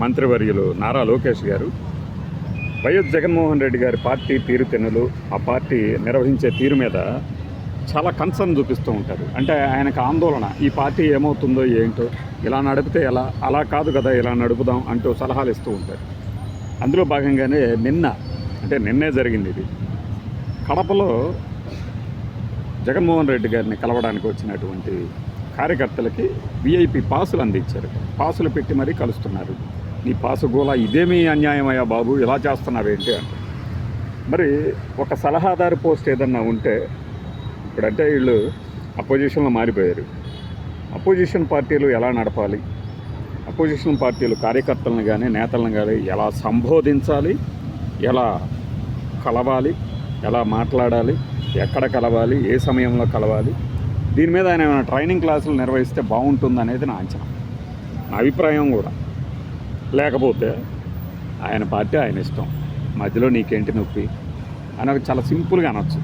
మంత్రివర్యులు నారా లోకేష్ గారు వైఎస్ జగన్మోహన్ రెడ్డి గారి పార్టీ తీరుతెన్నులు ఆ పార్టీ నిర్వహించే తీరు మీద చాలా కన్సర్న్ చూపిస్తూ ఉంటారు. అంటే ఆయనకు ఆందోళన ఈ పార్టీ ఏమవుతుందో ఏంటో ఇలా నడిపితే ఎలా అలా కాదు కదా ఇలా నడుపుదాం అంటూ సలహాలు ఇస్తూ ఉంటారు. అందులో భాగంగానే నిన్న అంటే నిన్నే జరిగింది ఇది. కడపలో జగన్మోహన్ రెడ్డి గారిని కలవడానికి వచ్చినటువంటి కార్యకర్తలకి విఐపి పాసులు అందించారు. పాసులు పెట్టి మరీ కలుస్తున్నారు. నీ పాసు గోలా ఇదేమీ అన్యాయమయ్యా బాబు ఇలా చేస్తున్నావేంటి అంటే. మరి ఒక సలహాదారు పోస్ట్ ఏదన్నా ఉంటే ఇప్పుడంటే వీళ్ళు అపోజిషన్లో మారిపోయారు. అపోజిషన్ పార్టీలు ఎలా నడపాలి? అపోజిషన్ పార్టీలు కార్యకర్తలను కానీ నేతలను కానీ ఎలా సంబోధించాలి? ఎలా కలవాలి? ఎలా మాట్లాడాలి? ఎక్కడ కలవాలి? ఏ సమయంలో కలవాలి? దీని మీద ఆయన ఏమైనా ట్రైనింగ్ క్లాసులు నిర్వహిస్తే బాగుంటుంది అనేది నా అంచనా. నా అభిప్రాయం కూడా. లేకపోతే ఆయన పార్టీ ఆయన ఇష్టం. మధ్యలో నీకేంటి నొప్పి? అని ఒక చాలా సింపుల్గా అనొచ్చు.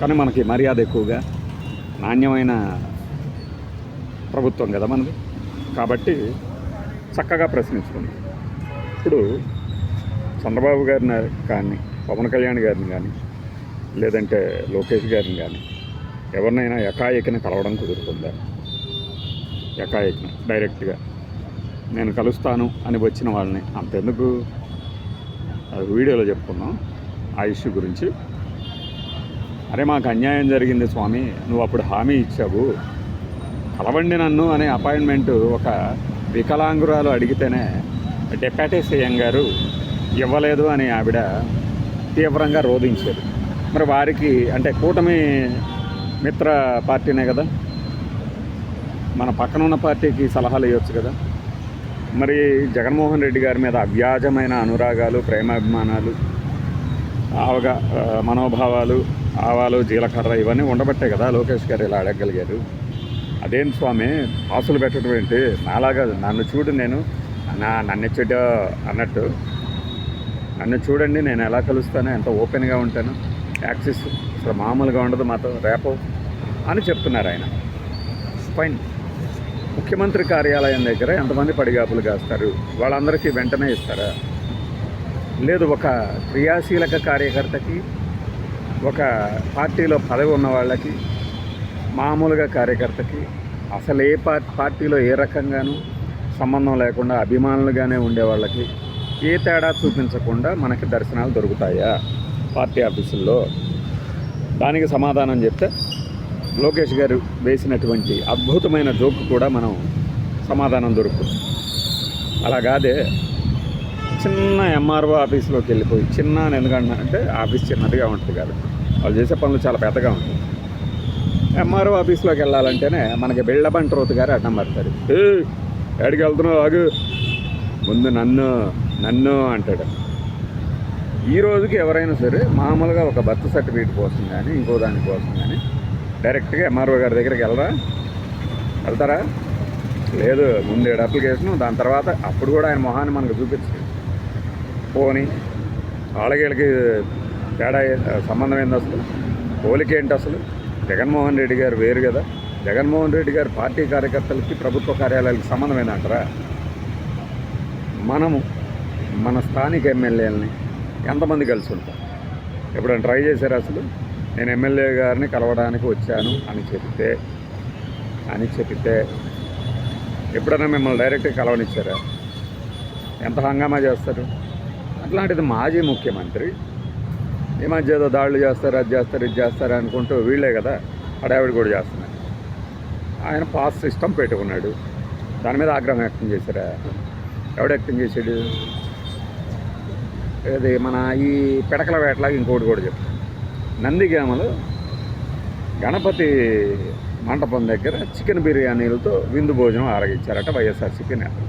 కానీ మనకి మర్యాద ఎక్కువగా నాణ్యమైన ప్రభుత్వం కదా మనది. కాబట్టి చక్కగా ప్రశ్నించుకుంది ఇప్పుడు చంద్రబాబు గారిని కానీ పవన్ కళ్యాణ్ గారిని కానీ లేదంటే లోకేష్ గారిని కానీ ఎవరినైనా ఎకాయకిన కలవడం కుదురుతుందా? ఎకాయకిన డైరెక్ట్గా. నేను కలుస్తాను అని వచ్చిన వాళ్ళని అంతెందుకు? వీడియోలో చెప్పుకున్నాం. ఆ ఇష్యూ గురించి. అరే మాకు అన్యాయం జరిగింది స్వామి. నువ్వు అప్పుడు హామీ ఇచ్చావు. కలవండి నన్ను అనే అపాయింట్మెంట్ ఒక వికలాంగురాలు అడిగితేనే డెప్యూటీ సీఎం గారు ఇవ్వలేదు అని ఆవిడ తీవ్రంగా రోధించారు. మరి వారికి అంటే కూటమి మిత్ర పార్టీనే కదా? మన పక్కన ఉన్న పార్టీకి సలహాలు ఇవ్వచ్చు కదా? మరి జగన్మోహన్ రెడ్డి గారి మీద అవ్యాజమైన అనురాగాలు ప్రేమాభిమానాలు ఆవగా మనోభావాలు ఆవాలు జీలకర్ర ఇవన్నీ ఉండబట్టే కదా లోకేష్ గారు ఇలా అడగగలిగారు? అదేం స్వామి ఆశలు పెట్టడం ఏంటి? నాలాగా నన్ను చూడు నేను నా నన్ను చెడ్డ అన్నట్టు. నన్ను చూడండి నేను ఎలా కలుస్తాను ఎంత ఓపెన్గా ఉంటాను. యాక్సిస్ అసలు మామూలుగా ఉండదు మాతో రేపో అని చెప్తున్నారు ఆయన. ఫైన్. ముఖ్యమంత్రి కార్యాలయం దగ్గర ఎంతమంది పడిగాపులు కాస్తారు? వాళ్ళందరికీ వెంటనే ఇస్తారా? లేదు ఒక క్రియాశీలక కార్యకర్తకి ఒక పార్టీలో పదవి ఉన్న వాళ్ళకి మామూలుగా కార్యకర్తకి అసలు ఏ పార్టీ పార్టీలో ఏ రకంగానూ సంబంధం లేకుండా అభిమానులుగానే ఉండే వాళ్ళకి ఏ తేడా చూపించకుండా మనకి దర్శనాలు దొరుకుతాయా? పార్టీ ఆఫీసుల్లో దానికి సమాధానం చెప్తే లోకేష్ గారు వేసినటువంటి అద్భుతమైన జోక్ కూడా మనం సమాధానం దొరుకుతుంది. అలా కాదే చిన్న ఎంఆర్ఓ ఆఫీస్లోకి వెళ్ళిపోయి చిన్న అని ఎందుకంటే అంటే ఆఫీస్ చిన్నదిగా ఉంటుంది కాబట్టి వాళ్ళు చేసే పనులు చాలా పెద్దగా ఉంటుంది ఎంఆర్ఓ ఆఫీస్లోకి వెళ్ళాలంటేనే మనకి బిళ్ళబంటి రోతు గారు అడ్డం పడతారు. ఏ ఎక్కడికి వెళ్తున్నావు ఆగు. ముందు నన్ను నన్ను అంటాడు. ఈ రోజుకి ఎవరైనా సరే మామూలుగా ఒక బర్త్ సర్టిఫికేట్ కోసం కానీ ఇంకో దాని కోసం కానీ డైరెక్ట్గా ఎంఆర్ఓ గారి దగ్గరికి వెళ్ళరా వెళ్తారా? లేదు ముందు ఏడు అప్లికేషన్ దాని తర్వాత అప్పుడు కూడా ఆయన మొహాన్ని మనకు చూపించు పోని వాళ్ళకి తేడా సంబంధం ఏంది అసలు? పోలిక ఏంటి అసలు? జగన్మోహన్ రెడ్డి గారు వేరు కదా. జగన్మోహన్ రెడ్డి గారు పార్టీ కార్యకర్తలకి ప్రభుత్వ కార్యాలయాలకి సంబంధం ఏందంటారా? మనము మన స్థానిక ఎమ్మెల్యేలని ఎంతమంది కలిసి ఉంటారు ఎప్పుడైనా ట్రై చేశారు అసలు? నేను ఎమ్మెల్యే గారిని కలవడానికి వచ్చాను అని చెప్తే అని చెప్తే ఎప్పుడైనా మిమ్మల్ని డైరెక్ట్గా కలవనిచ్చారా? ఎంత హంగామా చేస్తారు? అట్లాంటిది మాజీ ముఖ్యమంత్రి ఈ మధ్య ఏదో దాడులు చేస్తారు అది చేస్తారు ఇది చేస్తారు అనుకుంటూ వీళ్ళే కదా హడావిడి కూడా చేస్తున్నారు. ఆయన పాస్ సిస్టమ్ పెట్టుకున్నాడు. దాని మీద ఆగ్రహం వ్యక్తం చేశారా? ఎవడు వ్యక్తం చేశాడు? ఇది మన ఈ పిడకల వేటలాగా ఇంకోటి కూడా చెప్తాను. నందిగామలో గణపతి మంటపం దగ్గర చికెన్ బిర్యానీలతో విందు భోజనం ఆరగించారట వైఎస్ఆర్సీపీ నేతలు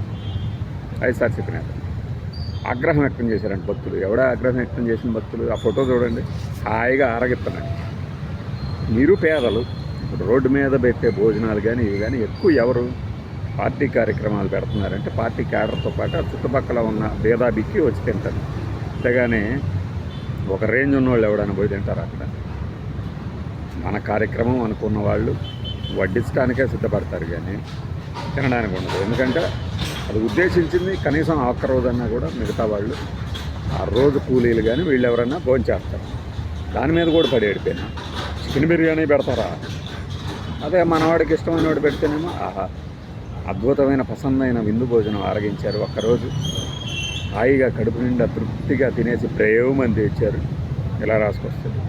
వైఎస్ఆర్సీపీ నేతలు ఆగ్రహం వ్యక్తం చేశారంట భక్తులు. ఎవడ ఆగ్రహం వ్యక్తం చేసిన భక్తులు? ఆ ఫోటో చూడండి. హాయిగా ఆరగిస్తున్నాడు. మీరు పేదలు ఇప్పుడు రోడ్డు మీద పెట్టే భోజనాలు కానీ ఇవి కానీ ఎక్కువ ఎవరు పార్టీ కార్యక్రమాలు పెడుతున్నారంటే పార్టీ క్యాడర్తో పాటు ఆ చుట్టుపక్కల ఉన్న భేదాబిక్కి వచ్చి తింటారు. అంతేగాని ఒక రేంజ్ ఉన్న వాళ్ళు ఎవడైనా పోయి తింటారు అక్కడ? మన కార్యక్రమం అనుకున్న వాళ్ళు వడ్డించడానికే సిద్ధపడతారు కానీ తినడానికి ఉండదు. ఎందుకంటే అది ఉద్దేశించింది కనీసం ఆ ఒక్క రోజన్నా కూడా మిగతా వాళ్ళు ఆ రోజు కూలీలు కానీ వీళ్ళు ఎవరన్నా భోంచేస్తారు దాని మీద కూడా పడి చికెన్ బిర్యానీ పెడతారా? అదే మనవాడికి ఇష్టమైన వాడు పెడితేనేమో ఆహా అద్భుతమైన పసందైన విందు భోజనం ఆరగించారు ఒక్కరోజు. హాయిగా కడుపు నిండా తృప్తిగా తినేసి ప్రేమని తెచ్చారు. ఇలా రాసుకొస్తారు?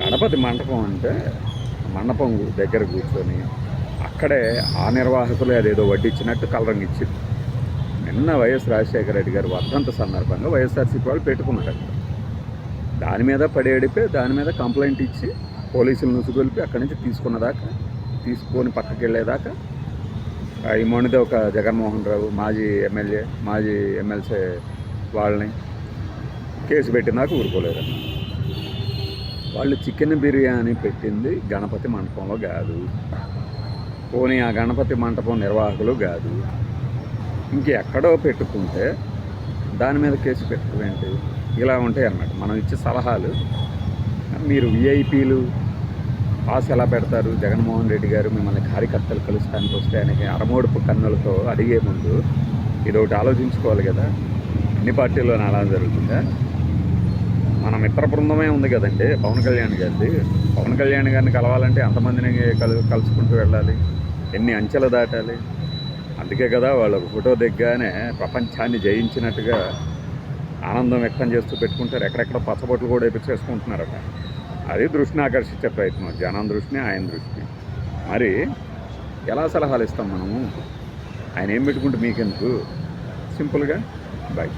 గణపతి మండపం అంటే మండపం దగ్గర కూర్చొని అక్కడే ఆ నిర్వాహకులు అదేదో వడ్డించినట్టు కలరంగి ఇచ్చింది. నిన్న వైఎస్ రాజశేఖర రెడ్డి గారు వర్ధంత సందర్భంగా వైఎస్ఆర్సీపీ వాళ్ళు పెట్టుకున్నారు అక్కడ. దాని మీద పడేడిపే దాని మీద కంప్లైంట్ ఇచ్చి పోలీసులు నుసుగొలిపి అక్కడి నుంచి తీసుకున్నదాకా తీసుకొని పక్కకి వెళ్ళేదాకా ఈ మొండితే ఒక జగన్మోహన్ రావు మాజీ ఎమ్మెల్యే మాజీ ఎమ్మెల్సీ వాళ్ళని కేసు పెట్టినాక ఊరుకోలేరన్న వాళ్ళు చికెన్ బిర్యానీ పెట్టింది గణపతి మండపంలో కాదు. పోనీ ఆ గణపతి మంటపం నిర్వాహకులు కాదు. ఇంకెక్కడో పెట్టుకుంటే దాని మీద కేసు పెట్టుకోవేంటి ఇలా ఉంటాయి అన్నమాట మనం ఇచ్చే సలహాలు. మీరు విఐపీలు పాస్ ఎలా పెడతారు? జగన్మోహన్ రెడ్డి గారు మిమ్మల్ని కార్యకర్తలు కలుస్తానికి వస్తే ఆయనకి అరమోడుపు కన్నులతో అడిగే ముందు ఇది ఒకటి ఆలోచించుకోవాలి కదా. అన్ని పార్టీల్లోనే అలా జరుగుతుందా? మన మిత్ర బృందమే ఉంది కదండి పవన్ కళ్యాణ్ గారిది. పవన్ కళ్యాణ్ గారిని కలవాలంటే ఎంతమందిని కలు కలుసుకుంటూ వెళ్ళాలి? ఎన్ని అంచెలు దాటాలి? అందుకే కదా వాళ్ళు ఫోటో దిగ్గానే ప్రపంచాన్ని జయించినట్టుగా ఆనందం వ్యక్తం చేస్తూ పెట్టుకుంటారు. ఎక్కడెక్కడ పచ్చబొట్లు కూడా వేపించేసుకుంటున్నారట. అది దృష్టిని ఆకర్షించే ప్రయత్నం. జనం దృష్టిని ఆయన దృష్టిని. మరి ఎలా సలహాలు ఇస్తాం మనము? ఆయన ఏం పెట్టుకుంటే మీకెందుకు? సింపుల్గా బై.